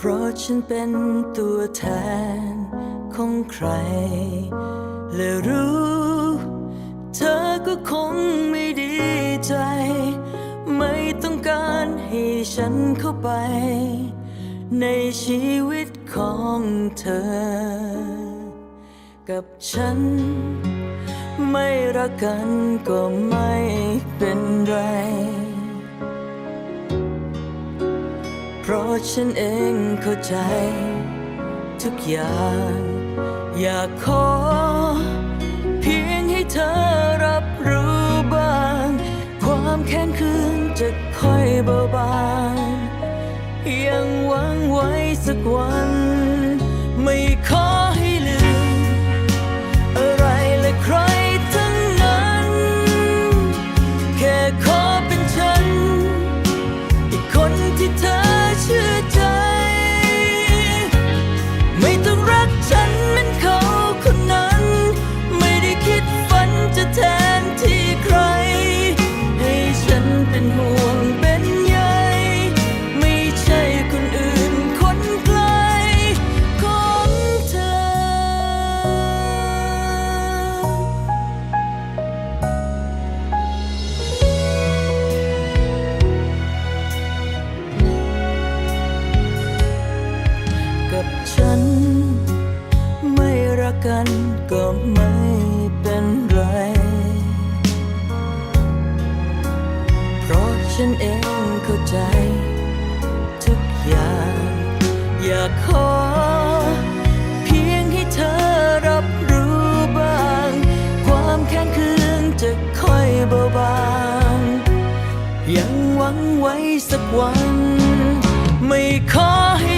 เพราะฉันเป็นตัวแทนของใคร และรู้ เธอก็คงไม่ดีใจ ไม่ต้องการให้ฉันเข้าไป ในชีวิตของเธอ กับฉัน ไม่รักกันก็ไม่เป็นไร เพราะฉันเองเข้าใจ ทุกอย่าง อยากขอ เพียงให้เธอรับรู้บ้าง ความแค้นคืนจะค่อยเบาบางยังหวังไว้สักวัน ไม่ขอให้ลืม อะไรและใครทั้งนั้น แค่ขอเป็นฉัน อีกคนที่เธอ เกันก็ไม่เป็นไร เพราะฉันเองเข้าใจ ทุกอย่าง อยากขอ เพียงให้เธอรับรู้บ้าง ความแค้นเคืองจะค่อยเบาบาง ยังหวังไว้สักวัน ไม่ขอให้